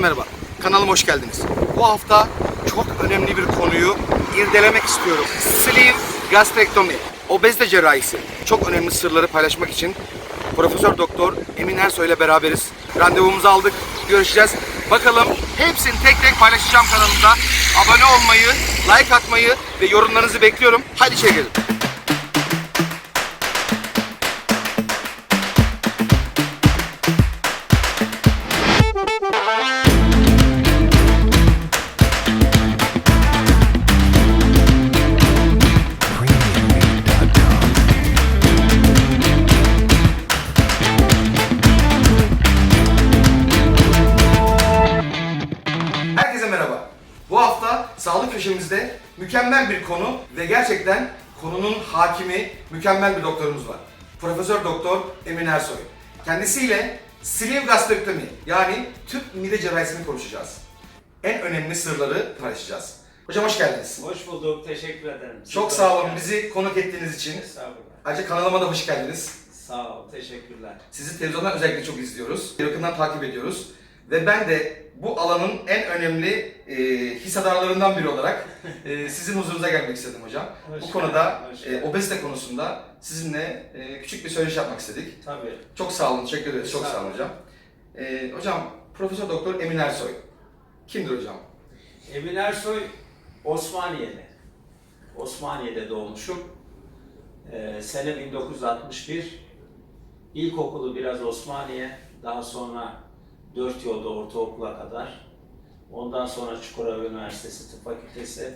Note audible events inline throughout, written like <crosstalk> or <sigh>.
merhaba. Kanalıma hoş geldiniz. Bu hafta çok önemli bir konuyu irdelemek istiyorum. Sleeve gastrektomi, obezite cerrahisi. Çok önemli sırları paylaşmak için Profesör Doktor Emin Ersoy ile beraberiz. Randevumuzu aldık. Görüşeceğiz. Bakalım hepsini tek tek paylaşacağım kanalımda. Abone olmayı, like atmayı ve yorumlarınızı bekliyorum. Hadi içeri mükemmel bir konu ve gerçekten konunun hakimi mükemmel bir doktorumuz var. Profesör Doktor Emin Ersoy. Kendisiyle sleeve gastrektomi yani tüp mide cerrahisini konuşacağız. En önemli sırları paylaşacağız. Hocam hoş geldiniz. Hoş bulduk, teşekkür ederim. Siz Çok sağ olun geldiniz. bizi konuk ettiğiniz için. Estağfurullah. Ayrıca kanalıma da hoş geldiniz. Sağ ol, teşekkürler. Sizi televizyondan özellikle çok izliyoruz. Yakından takip ediyoruz. Ve ben de bu alanın en önemli e, hissedarlarından biri olarak e, sizin huzurunuza gelmek istedim hocam. Hoş bu konuda hoş e, obezite konusunda sizinle e, küçük bir söyleşi yapmak istedik. Tabii. Çok sağ olun, teşekkür ederiz. Çok sağ olun hocam. E, hocam, Profesör Doktor Emin Ersoy. Kimdir hocam? Emin Ersoy Osmaniye'de. Osmaniye'de doğmuşum. Ee, sene 1961. İlkokulu biraz Osmaniye, daha sonra dört yolda ortaokula kadar. Ondan sonra Çukurova Üniversitesi Tıp Fakültesi.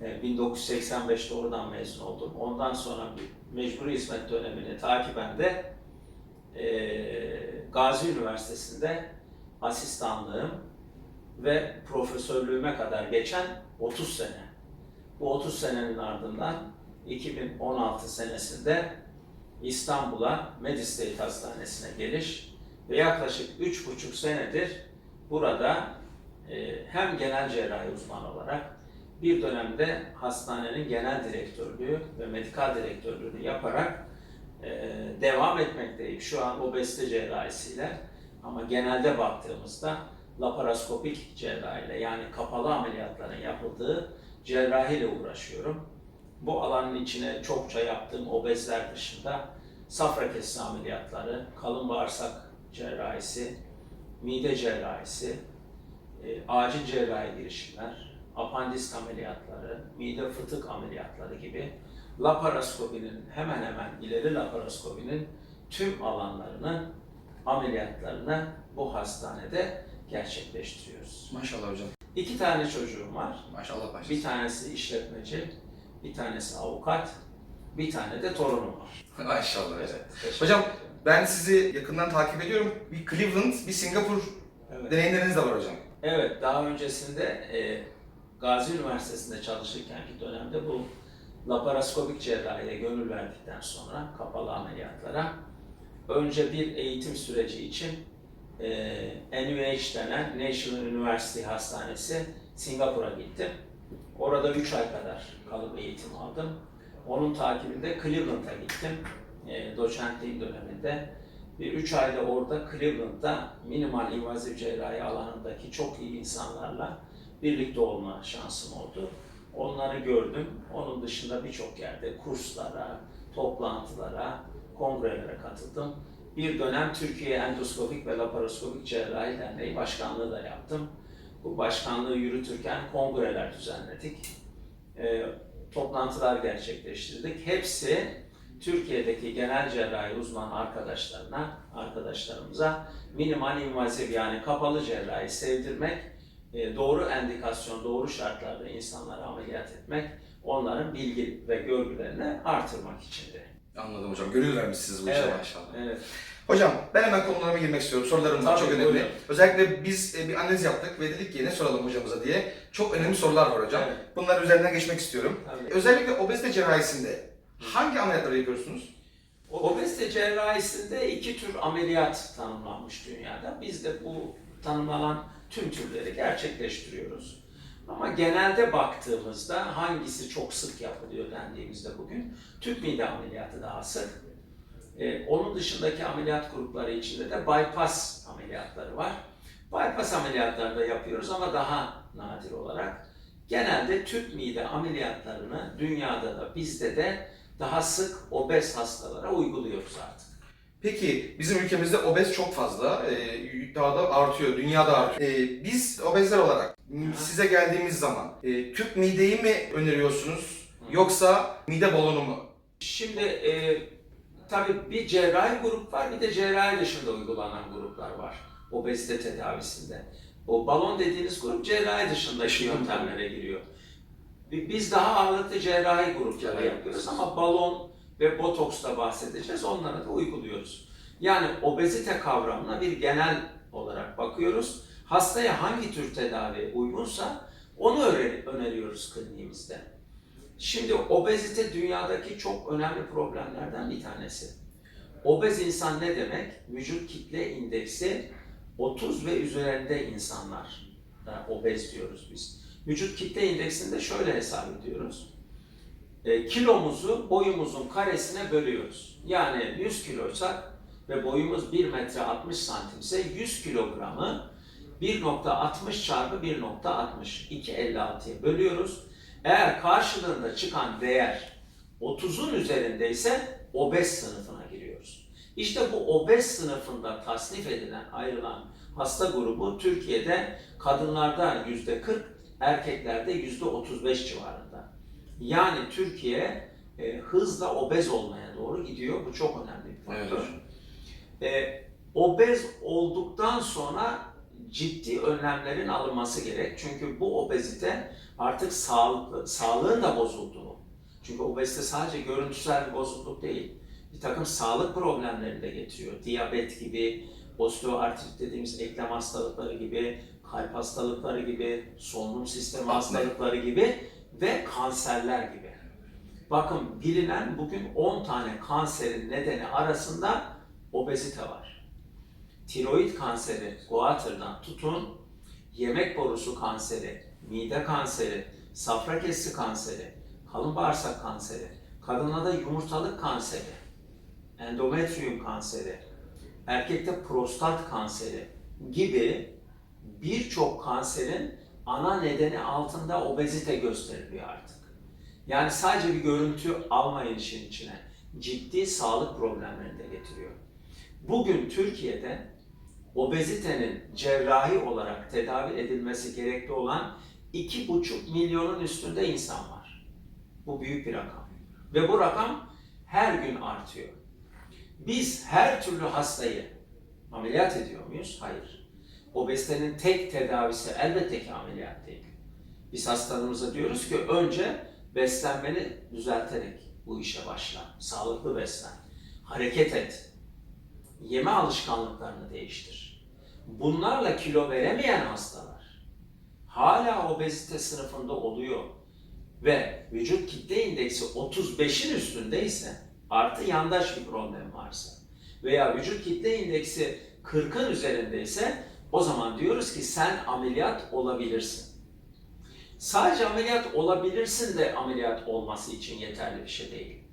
Ee, 1985'te oradan mezun oldum. Ondan sonra mecburi hizmet dönemini takiben de ee, Gazi Üniversitesi'nde asistanlığım ve profesörlüğüme kadar geçen 30 sene. Bu 30 senenin ardından 2016 senesinde İstanbul'a Medistate Hastanesi'ne geliş ve yaklaşık 3,5 senedir burada e, hem genel cerrahi uzmanı olarak bir dönemde hastanenin genel direktörlüğü ve medikal direktörlüğünü yaparak e, devam etmekteyim. Şu an obezite cerrahisiyle ama genelde baktığımızda laparoskopik cerrahiyle yani kapalı ameliyatların yapıldığı cerrahiyle uğraşıyorum. Bu alanın içine çokça yaptığım obezler dışında safra kesesi ameliyatları, kalın bağırsak cerrahisi, mide cerrahisi, e, acil cerrahi girişimler, apandisk ameliyatları, mide fıtık ameliyatları gibi laparoskopinin hemen hemen ileri laparoskopinin tüm alanlarını, ameliyatlarını bu hastanede gerçekleştiriyoruz. Maşallah hocam. İki tane çocuğum var. Maşallah başlasın. Bir tanesi işletmeci, bir tanesi avukat, bir tane de torunum var. Maşallah. Evet, Hocam. Ben sizi yakından takip ediyorum. Bir Cleveland, bir Singapur Evet. deneyimleriniz de var hocam. Evet, daha öncesinde e, Gazi Üniversitesi'nde çalışırkenki dönemde bu laparoskopik cerrahiye gönül verdikten sonra kapalı ameliyatlara önce bir eğitim süreci için e, NUH denen National University Hastanesi Singapur'a gittim. Orada 3 ay kadar kalıp eğitim aldım. Onun takibinde Cleveland'a gittim. E, doçentliğim döneminde. Bir üç ayda orada Cleveland'da minimal invazif cerrahi alanındaki çok iyi insanlarla birlikte olma şansım oldu. Onları gördüm. Onun dışında birçok yerde kurslara, toplantılara, kongrelere katıldım. Bir dönem Türkiye Endoskopik ve Laparoskopik Cerrahi Derneği başkanlığı da yaptım. Bu başkanlığı yürütürken kongreler düzenledik. Ee, toplantılar gerçekleştirdik. Hepsi Türkiye'deki genel cerrahi uzman arkadaşlarına, arkadaşlarımıza minimal invazif yani kapalı cerrahi sevdirmek, e, doğru endikasyon, doğru şartlarda insanlara ameliyat etmek, onların bilgi ve görgülerini artırmak içindi. Anladım hocam. Gönül vermişsiniz bu işe Evet, maşallah. evet. Hocam ben hemen konularıma girmek istiyorum. Sorularım var çok önemli. buyurun. Özellikle biz e, bir analiz yaptık ve dedik ki ne soralım hocamıza diye. Çok önemli sorular var hocam. Evet. Bunlar üzerinden geçmek istiyorum. Tabii. Özellikle obezite cerrahisinde hangi ameliyatları yapıyorsunuz? Obezite cerrahisinde iki tür ameliyat tanımlanmış dünyada. Biz de bu tanımlanan tüm türleri gerçekleştiriyoruz. Ama genelde baktığımızda hangisi çok sık yapılıyor dendiğimizde bugün tüp mide ameliyatı daha sık. Ee, onun dışındaki ameliyat grupları içinde de bypass ameliyatları var. Bypass ameliyatları da yapıyoruz ama daha nadir olarak. Genelde tüp mide ameliyatlarını dünyada da bizde de daha sık obez hastalara uyguluyoruz artık. Peki bizim ülkemizde obez çok fazla. Ee, daha da artıyor, dünyada artıyor. Ee, biz obezler olarak size geldiğimiz zaman e, tüp mideyi mi öneriyorsunuz yoksa mide balonu mu? Şimdi e, tabii bir cerrahi grup var, bir de cerrahi dışında uygulanan gruplar var obezite tedavisinde. O balon dediğiniz grup cerrahi dışındaki Dışında. yöntemlere giriyor. Bi- Biz daha ağırlıklı cerrahi grupları Cerrahi yapıyoruz ama balon ve botoksla bahsedeceğiz, onları da uyguluyoruz. Yani obezite kavramına bir genel olarak bakıyoruz. Hastaya hangi tür tedavi uygunsa onu öneriyoruz kliniğimizde. Şimdi obezite dünyadaki çok önemli problemlerden bir tanesi. Obez insan ne demek? Vücut kitle indeksi 30 ve üzerinde insanlar da obez diyoruz biz. Vücut kitle indeksini de şöyle hesap ediyoruz. E, kilomuzu boyumuzun karesine bölüyoruz. Yani 100 kiloysak ve boyumuz 1 metre 60 santimse 100 kilogramı 1.60 çarpı 1.60 2.56'ya bölüyoruz. Eğer karşılığında çıkan değer 30'un üzerindeyse obez sınıfına giriyoruz. İşte bu obez sınıfında tasnif edilen, ayrılan hasta grubu Türkiye'de kadınlarda %40, erkeklerde %35 civarında. Yani Türkiye e, hızla obez olmaya doğru gidiyor. Bu çok önemli bir faktör. E, obez olduktan sonra ciddi önlemlerin alınması gerek. Çünkü bu obezite artık sağlıklı, sağlığın da bozulduğu. Çünkü obezite sadece görüntüsel bir bozukluk değil. Bir takım sağlık problemlerini de getiriyor. Diyabet gibi, osteoartrit dediğimiz eklem hastalıkları gibi, kalp hastalıkları gibi, solunum sistemi hastalıkları gibi ve kanserler gibi. Bakın bilinen bugün 10 tane kanserin nedeni arasında obezite var. Tiroid kanseri, goiter'dan tutun, yemek borusu kanseri, mide kanseri, safra kesesi kanseri, kalın bağırsak kanseri, kadınlarda yumurtalık kanseri, endometrium kanseri, erkekte prostat kanseri gibi birçok kanserin ana nedeni altında obezite gösteriliyor artık. Yani sadece bir görüntü almayın işin içine. Ciddi sağlık problemlerini de getiriyor. Bugün Türkiye'de obezitenin cerrahi olarak tedavi edilmesi gerekli olan 2,5 milyonun üstünde insan var. Bu büyük bir rakam. Ve bu rakam her gün artıyor. Biz her türlü hastayı ameliyat ediyor muyuz? Hayır. Obezitenin tek tedavisi elbette ki ameliyat değil. Biz hastalarımıza diyoruz ki önce beslenmeni düzelterek bu işe başla. Sağlıklı beslen. Hareket et. Yeme alışkanlıklarını değiştir. Bunlarla kilo veremeyen hastalar hala obezite sınıfında oluyor ve vücut kitle indeksi 35'in üstündeyse artı yandaş bir problem varsa veya vücut kitle indeksi 40'ın üzerindeyse o zaman diyoruz ki sen ameliyat olabilirsin. Sadece ameliyat olabilirsin de ameliyat olması için yeterli bir şey değil.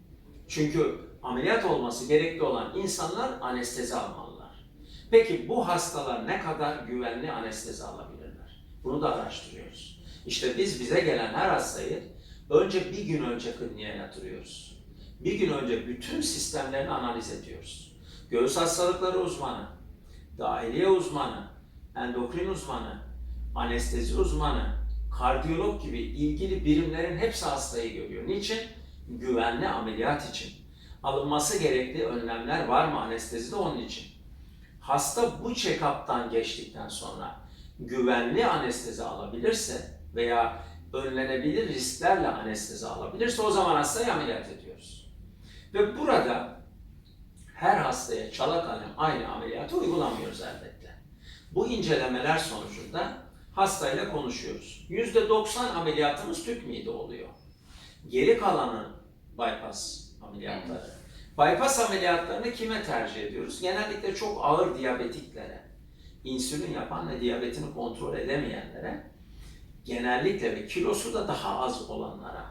Çünkü ameliyat olması gerekli olan insanlar anestezi almalılar. Peki bu hastalar ne kadar güvenli anestezi alabilirler? Bunu da araştırıyoruz. İşte biz bize gelen her hastayı önce bir gün önce kliniğe yatırıyoruz. Bir gün önce bütün sistemlerini analiz ediyoruz. Göğüs hastalıkları uzmanı, dahiliye uzmanı, endokrin uzmanı, anestezi uzmanı, kardiyolog gibi ilgili birimlerin hepsi hastayı görüyor. Niçin? Güvenli ameliyat için. Alınması gerekli önlemler var mı anestezide onun için. Hasta bu check-up'tan geçtikten sonra güvenli anestezi alabilirse veya önlenebilir risklerle anestezi alabilirse o zaman hastayı ameliyat ediyoruz. Ve burada her hastaya çala kalem aynı ameliyatı uygulamıyoruz elbette. Bu incelemeler sonucunda hastayla konuşuyoruz. %90 ameliyatımız tüp mide oluyor. Geri kalanı bypass ameliyatları. Bypass ameliyatlarını kime tercih ediyoruz? Genellikle çok ağır diyabetiklere, insülin yapan ve diyabetini kontrol edemeyenlere, genellikle ve kilosu da daha az olanlara,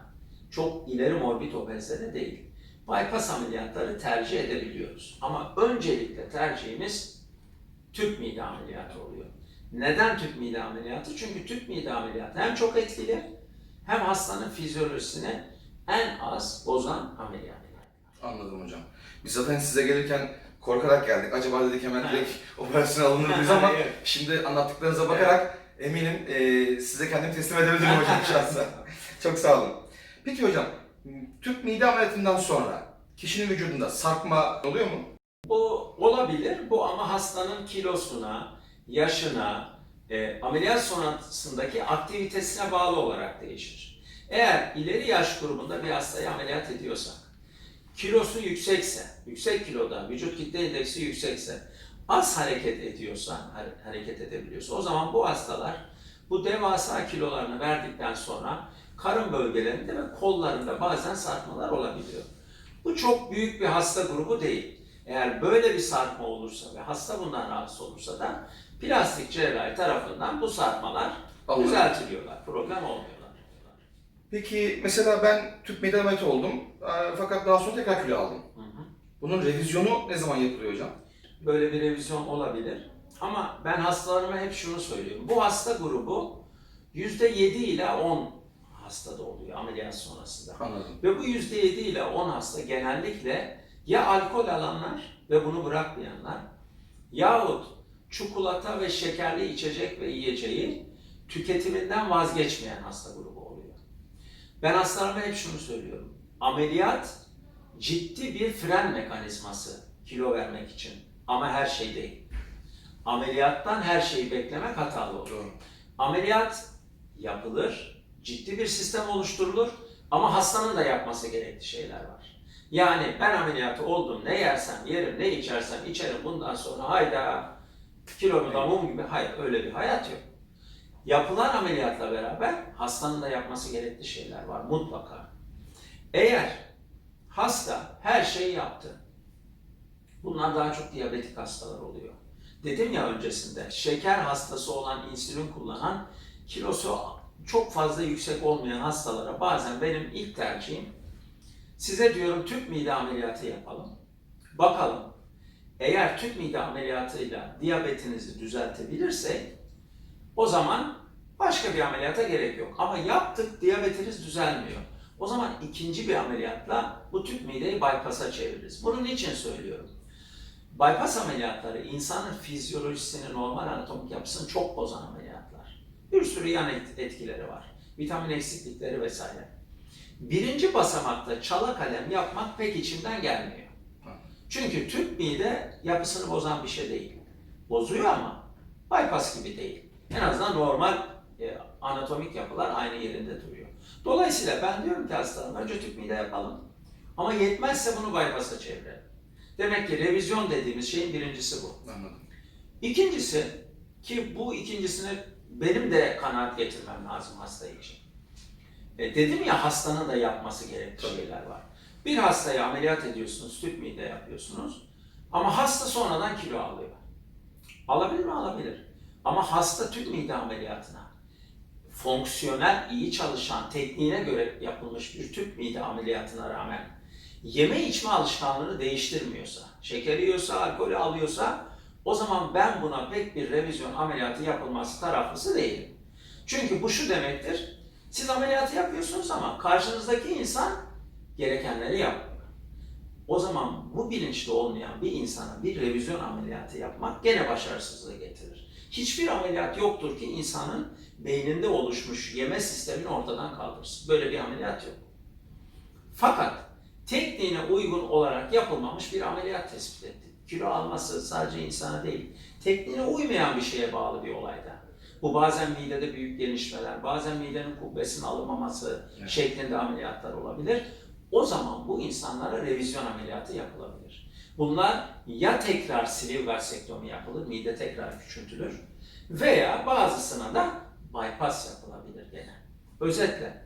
çok ileri morbid obezlere değil. Bypass ameliyatları tercih edebiliyoruz. Ama öncelikle tercihimiz tüp mide ameliyatı oluyor. Neden tüp mide ameliyatı? Çünkü tüp mide ameliyatı hem çok etkili hem hastanın fizyolojisini en az bozan ameliyat. Anladım hocam. Biz zaten size gelirken korkarak geldik. Acaba dedik hemen direkt <laughs> operasyon alınır mıyız ama Evet. şimdi anlattıklarınıza bakarak eminim e, size kendimi teslim edebilirim <laughs> hocam şahsen. Çok sağ olun. Peki hocam, tüp mide ameliyatından sonra kişinin vücudunda sarkma oluyor mu? Bu olabilir. Bu ama hastanın kilosuna, yaşına, e, ameliyat sonrasındaki aktivitesine bağlı olarak değişir. Eğer ileri yaş grubunda bir hastayı ameliyat ediyorsak, kilosu yüksekse, yüksek kiloda, vücut kitle indeksi yüksekse, az hareket ediyorsa, hare- hareket edebiliyorsa, o zaman bu hastalar bu devasa kilolarını verdikten sonra karın bölgelerinde ve kollarında bazen sarkmalar olabiliyor. Bu çok büyük bir hasta grubu değil. Eğer böyle bir sarkma olursa ve hasta bundan rahatsız olursa da plastik cerrahi tarafından bu sarkmalar Alınır. düzeltiliyorlar. Problem olmuyorlar. Peki mesela ben tüp ameliyatı oldum fakat daha sonra tekrar kilo aldım. Hı hı. Bunun revizyonu ne zaman yapılıyor hocam? Böyle bir revizyon olabilir. Ama ben hastalarıma hep şunu söylüyorum. Bu hasta grubu %7 ile 10 hastada oluyor ameliyat sonrasında. Anladım. Ve bu %7 ile 10 hasta genellikle ya alkol alanlar ve bunu bırakmayanlar yahut çikolata ve şekerli içecek ve yiyeceği tüketiminden vazgeçmeyen hasta grubu oluyor. Ben hastalarıma hep şunu söylüyorum. Ameliyat ciddi bir fren mekanizması kilo vermek için ama her şey değil. Ameliyattan her şeyi beklemek hatalı olur. Doğru. Ameliyat yapılır, ciddi bir sistem oluşturulur ama hastanın da yapması gerekli şeyler var. Yani ben ameliyatı oldum, ne yersem yerim, ne içersem içerim bundan sonra hayda kilomu da mum gibi. Hayır öyle bir hayat yok. Yapılan ameliyatla beraber hastanın da yapması gerekli şeyler var mutlaka. Eğer hasta her şeyi yaptı, bunlar daha çok diyabetik hastalar oluyor. Dedim ya öncesinde, şeker hastası olan insülin kullanan kilosu çok fazla yüksek olmayan hastalara bazen benim ilk tercihim size diyorum tüp mide ameliyatı yapalım. Bakalım eğer tüp mide ameliyatıyla diyabetinizi düzeltebilirsek o zaman başka bir ameliyata gerek yok. Ama yaptık diyabetiniz düzelmiyor. O zaman ikinci bir ameliyatla bu tüp mideyi bypass'a çeviririz. Bunun için söylüyorum. Bypass ameliyatları insanın fizyolojisini, normal anatomik yapısını çok bozan ameliyatlar. Bir sürü yan et- etkileri var. Vitamin eksiklikleri vesaire. Birinci basamakta çala kalem yapmak pek içimden gelmiyor. Çünkü tüp mide yapısını bozan bir şey değil. Bozuyor ama bypass gibi değil. En azından normal e, anatomik yapılar aynı yerinde duruyor. Dolayısıyla ben diyorum ki hastalarıma önce tüp mide yapalım. Ama yetmezse bunu bypass'a çevirelim. Demek ki revizyon dediğimiz şeyin birincisi bu. Anladım. İkincisi ki bu ikincisini benim de kanaat getirmem lazım hasta için. E, dedim ya hastanın da yapması gerekli Tabii. şeyler var. Bir hastayı ameliyat ediyorsunuz, tüp mide yapıyorsunuz ama hasta sonradan kilo alıyor. Alabilir mi? Alabilir. Ama hasta tüp mide ameliyatına fonksiyonel, iyi çalışan, tekniğine göre yapılmış bir tüp mide ameliyatına rağmen yeme içme alışkanlığını değiştirmiyorsa, şeker yiyorsa, alkolü alıyorsa o zaman ben buna pek bir revizyon ameliyatı yapılması taraflısı değilim. Çünkü bu şu demektir, siz ameliyatı yapıyorsunuz ama karşınızdaki insan gerekenleri yapmıyor. O zaman bu bilinçli olmayan bir insana bir revizyon ameliyatı yapmak gene başarısızlığı getirir. Hiçbir ameliyat yoktur ki insanın beyninde oluşmuş yeme sistemini ortadan kaldırsın. Böyle bir ameliyat yok. Fakat tekniğine uygun olarak yapılmamış bir ameliyat tespit ettik. Kilo alması sadece insana değil, tekniğine uymayan bir şeye bağlı bir olayda. Bu bazen midede büyük genişmeler, bazen midenin kubbesinin alınmaması Evet. şeklinde ameliyatlar olabilir. O zaman bu insanlara revizyon ameliyatı yapılabilir. Bunlar ya tekrar sleeve gastrektomi yapılır, mide tekrar küçültülür veya bazısına da bypass yapılabilir gene. Özetle,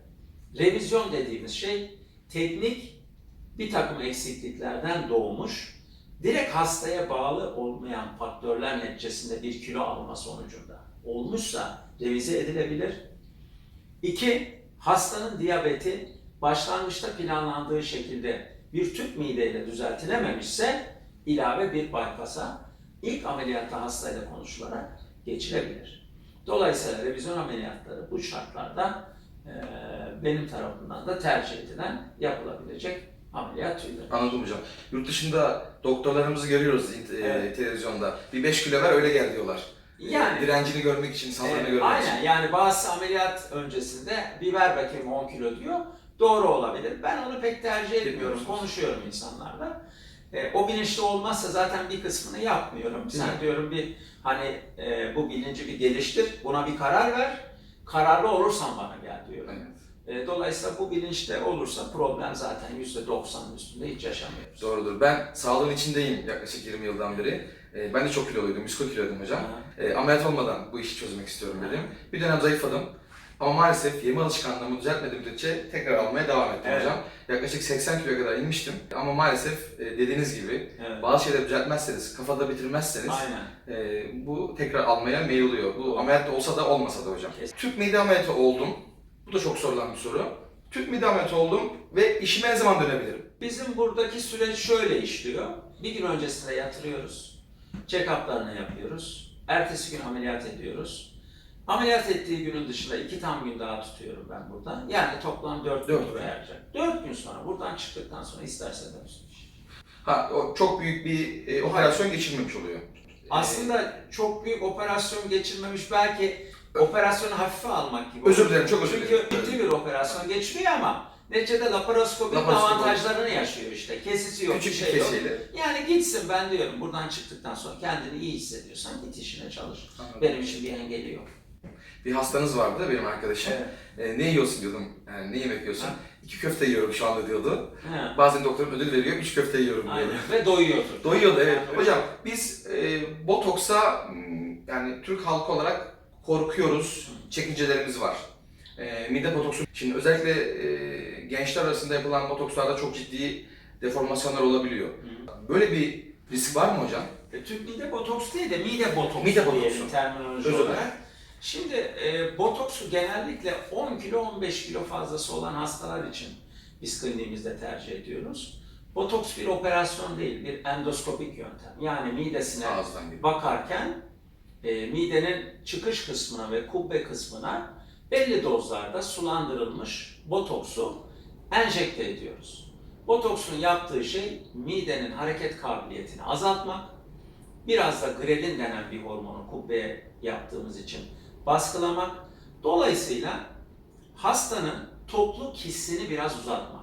revizyon dediğimiz şey teknik bir takım eksikliklerden doğmuş, direkt hastaya bağlı olmayan faktörler neticesinde bir kilo alma sonucunda olmuşsa revize edilebilir. İki, hastanın diyabeti başlangıçta planlandığı şekilde bir tüp mideyle düzeltilememişse ilave bir bypass'a ilk ameliyatta hastayla konuşularak geçilebilir. Dolayısıyla revizyon ameliyatları bu şartlarda e, benim tarafından da tercih edilen yapılabilecek ameliyat türleri. Anladım hocam. Yurt dışında doktorlarımızı görüyoruz Evet. televizyonda. Bir 5 kilo ver öyle gel diyorlar. Yani- Direncini görmek için, saldırını Evet, görmek için. aynen yani bazı ameliyat öncesinde bir ver bakayım 10 kilo diyor. Doğru olabilir. Ben onu pek tercih etmiyorum. Konuşuyorum insanlarla. E, o bilinçli olmazsa zaten bir kısmını yapmıyorum. Sen mi? diyorum bir hani e, bu bilinci bir geliştir. Buna bir karar ver. Kararlı olursan bana gel diyorum. Evet. E, dolayısıyla bu bilinçte olursa problem zaten %90'ın üstünde hiç yaşamıyoruz. Doğrudur. Ben sağlığın içindeyim yaklaşık 20 yıldan beri. E, ben de çok kiloluydum, 140 kiloydum hocam. E, ameliyat olmadan bu işi çözmek istiyorum dedim. Bir dönem zayıfladım. Ama maalesef yeme alışkanlığımı düzeltmediğim müddetçe tekrar almaya devam ettim Evet. hocam. Yaklaşık 80 kiloya kadar inmiştim. Ama maalesef e, dediğiniz gibi Evet. bazı şeyleri düzeltmezseniz, kafada bitirmezseniz Aynen. e, bu tekrar almaya meyil oluyor. Bu ameliyat da olsa da olmasa da hocam. Kesin. Tüp mide ameliyatı oldum. Bu da çok sorulan bir soru. Tüp mide ameliyatı oldum ve işime ne zaman dönebilirim? Bizim buradaki süreç şöyle işliyor. Bir gün öncesinde yatırıyoruz. Check-up'larını yapıyoruz. Ertesi gün ameliyat ediyoruz. Ameliyat ettiği günün dışında iki tam gün daha tutuyorum ben burada. Yani toplam dört, Dört gün verecek. Dört gün sonra buradan çıktıktan sonra isterse dönsün. Ha, o çok büyük bir e, operasyon geçirmemiş oluyor. Aslında çok büyük operasyon geçirmemiş belki operasyonu hafife almak gibi. Özür dilerim, çok özür Çünkü dilerim. ciddi bir operasyon geçiriyor ama neticede laparoskopinin Laparoskopi. avantajlarını yaşıyor işte. Kesisi yok, Küçük bir şey yok. kesiyle. Yani gitsin ben diyorum buradan çıktıktan sonra kendini iyi hissediyorsan git işine çalış. Anladım. Benim için bir engeli yok. Bir hastanız vardı benim arkadaşım. E, ne yiyorsun diyordum. Yani ne yemek yiyorsun? Ha. İki köfte yiyorum şu anda diyordu. He. Bazen doktorum ödül veriyor, üç köfte yiyorum diyordu. Aynen. Ve doyuyordu. Doyuyordu evet. Hocam biz e, botoksa m, yani Türk halkı olarak korkuyoruz. Çekincelerimiz var. E, mide botoksu. Şimdi özellikle e, gençler arasında yapılan botokslarda çok ciddi deformasyonlar olabiliyor. Böyle bir risk var mı hocam? E, Türk mide botoks değil de mide botoksu Mide botoksu. terminoloji Özür dilerim. olarak. Şimdi e, botoksu genellikle 10 kilo 15 kilo fazlası olan hastalar için biz kliniğimizde tercih ediyoruz. Botoks bir operasyon değil, bir endoskopik yöntem. Yani midesine Ağızdan bakarken e, midenin çıkış kısmına ve kubbe kısmına belli dozlarda sulandırılmış botoksu enjekte ediyoruz. Botoksun yaptığı şey midenin hareket kabiliyetini azaltmak, biraz da grelin denen bir hormonu kubbeye yaptığımız için baskılamak, dolayısıyla hastanın tokluk hissini biraz uzatmak.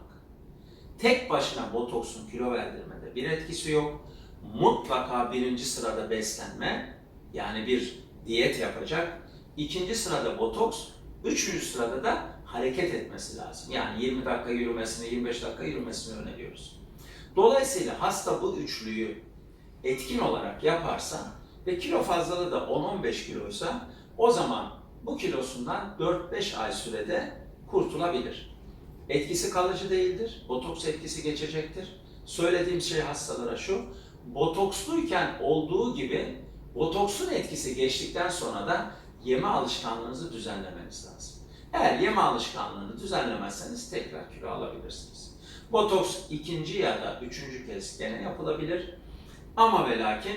Tek başına botoksun kilo verdirmede bir etkisi yok. Mutlaka birinci sırada beslenme, yani bir diyet yapacak. İkinci sırada botoks, üçüncü sırada da hareket etmesi lazım. Yani 20 dakika yürümesini, 25 dakika yürümesini öneriyoruz. Dolayısıyla hasta bu üçlüyü etkin olarak yaparsa ve kilo fazlalığı da 10-15 kiloysa o zaman bu kilosundan 4-5 ay sürede kurtulabilir. Etkisi kalıcı değildir. Botoks etkisi geçecektir. Söylediğim şey hastalara şu. Botoksluyken olduğu gibi botoksun etkisi geçtikten sonra da yeme alışkanlığınızı düzenlemeniz lazım. Eğer yeme alışkanlığını düzenlemezseniz tekrar kilo alabilirsiniz. Botoks ikinci ya da üçüncü kez gene yapılabilir. Ama ve lakin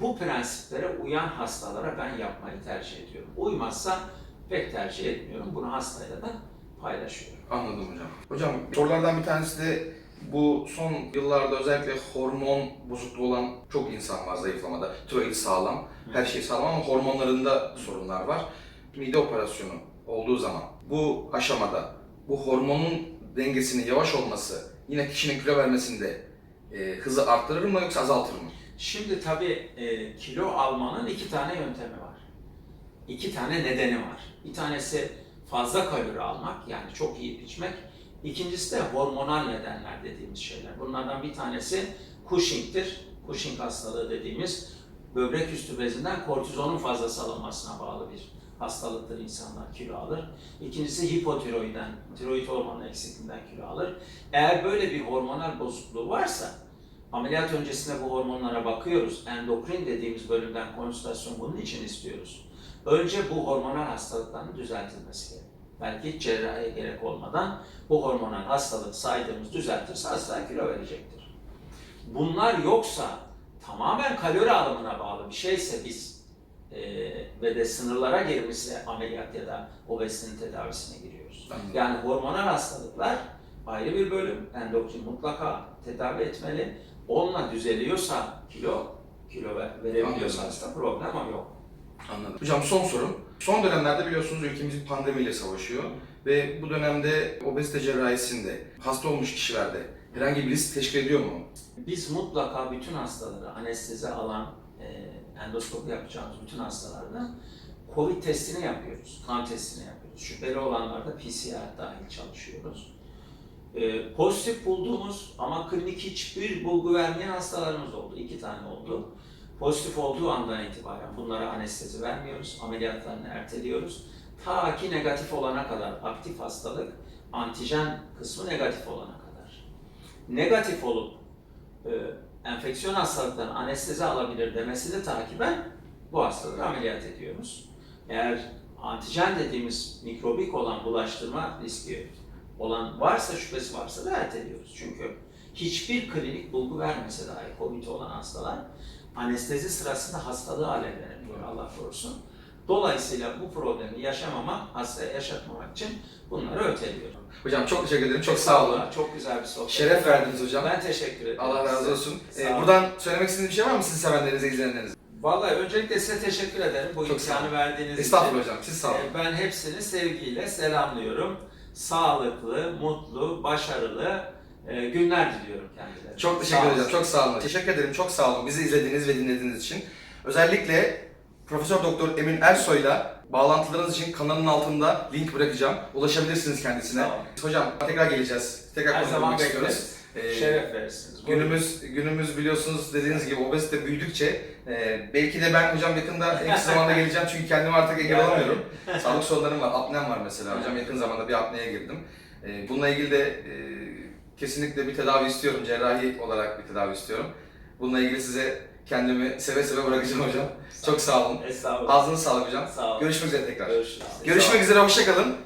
bu prensiplere uyan hastalara ben yapmayı tercih ediyorum. Uymazsa pek tercih etmiyorum. Bunu hastayla da paylaşıyorum. Anladım hocam. Hocam sorulardan bir tanesi de bu son yıllarda özellikle hormon bozukluğu olan çok insan var zayıflamada. Tiroid sağlam, her şey sağlam ama hormonlarında sorunlar var. Mide operasyonu olduğu zaman bu aşamada bu hormonun dengesinin yavaş olması yine kişinin kilo vermesinde e, hızı arttırır mı yoksa azaltır mı? Şimdi tabii e, kilo almanın iki tane yöntemi var. İki tane nedeni var. Bir tanesi fazla kalori almak yani çok yiyip içmek. İkincisi de hormonal nedenler dediğimiz şeyler. Bunlardan bir tanesi Cushing'tir. Cushing hastalığı dediğimiz böbrek üstü bezinden kortizonun fazla salınmasına bağlı bir hastalıktır. İnsanlar kilo alır. İkincisi hipotiroiden, tiroid hormonu eksikliğinden kilo alır. Eğer böyle bir hormonal bozukluğu varsa Ameliyat öncesinde bu hormonlara bakıyoruz. Endokrin dediğimiz bölümden konsültasyon bunun için istiyoruz. Önce bu hormonal hastalıkların düzeltilmesi gerekiyor. Belki hiç cerrahiye gerek olmadan bu hormonal hastalık saydığımız düzeltirse hasta kilo verecektir. Bunlar yoksa tamamen kalori alımına bağlı bir şeyse biz e, ve de sınırlara girmişse ameliyat ya da obezitenin tedavisine giriyoruz. Yani hormonal hastalıklar ayrı bir bölüm. Endokrin mutlaka tedavi etmeli. Onunla düzeliyorsa kilo, kilo ver- verebiliyorsa hasta problem yok. Anladım. Hocam son sorum. Son dönemlerde biliyorsunuz ülkemiz bir pandemiyle savaşıyor ve bu dönemde obezite cerrahisinde hasta olmuş kişilerde herhangi bir risk teşkil ediyor mu? Biz mutlaka bütün hastaları anestezi alan, e, endoskopi yapacağımız bütün hastalarda COVID testini yapıyoruz, kan testini yapıyoruz. Şüpheli olanlarda PCR dahil çalışıyoruz. E, pozitif bulduğumuz ama klinik hiçbir bulgu vermeyen hastalarımız oldu. İki tane oldu. Pozitif olduğu andan itibaren bunlara anestezi vermiyoruz, ameliyatlarını erteliyoruz. Ta ki negatif olana kadar, aktif hastalık, antijen kısmı negatif olana kadar. Negatif olup e, enfeksiyon hastalıklarının anestezi alabilir demesi de takiben bu hastaları ameliyat ediyoruz. Eğer antijen dediğimiz mikrobik olan bulaştırma riski olan varsa, şüphesi varsa da erteliyoruz. Çünkü hiçbir klinik bulgu vermese dahi COVID olan hastalar anestezi sırasında hastalığı alevlenebiliyor Allah korusun. Dolayısıyla bu problemi yaşamamak, hastaya yaşatmamak için bunları öteliyorum. Hocam çok teşekkür ederim. Çok sağ olun. Çok güzel bir sohbet. Şeref verdiniz hocam. Ben teşekkür ederim. Allah razı olsun. Ee, buradan söylemek istediğiniz bir şey var mı sizin sevenlerinize, izleyenlerinize? Vallahi öncelikle size teşekkür ederim bu Çok imkanı verdiğiniz Estağfurullah için. hocam. Siz sağ olun. Ee, Ben hepsini sevgiyle selamlıyorum. Sağlıklı, mutlu, başarılı e, günler diliyorum kendilerine. Çok teşekkür Sağ ederim. Çok sağ olun. Teşekkür ederim. Çok sağ olun. Bizi izlediğiniz ve dinlediğiniz için. Özellikle Profesör Doktor Emin Ersoy'la bağlantılarınız için kanalın altında link bırakacağım. Ulaşabilirsiniz kendisine. Olun. Hocam tekrar geleceğiz. Tekrar Her zaman bekleriz. Ee, Şeref verirsiniz. Buyurun. Günümüz günümüz biliyorsunuz dediğiniz gibi obezite büyüdükçe e, belki de ben hocam yakında en kısa zamanda geleceğim çünkü kendime artık engel olamıyorum. <laughs> Sağlık sorunlarım var, apnem var mesela hocam yakın zamanda bir apneye girdim. E, bununla ilgili de e, kesinlikle bir tedavi istiyorum. Cerrahi olarak bir tedavi istiyorum. Bununla ilgili size kendimi seve seve bırakacağım hocam. Çok sağ olun. Estağfurullah. Ağzınıza sağlık hocam. Sağ olun. Görüşmek üzere tekrar. Görüşürüz. Görüşmek üzere. Hoşçakalın.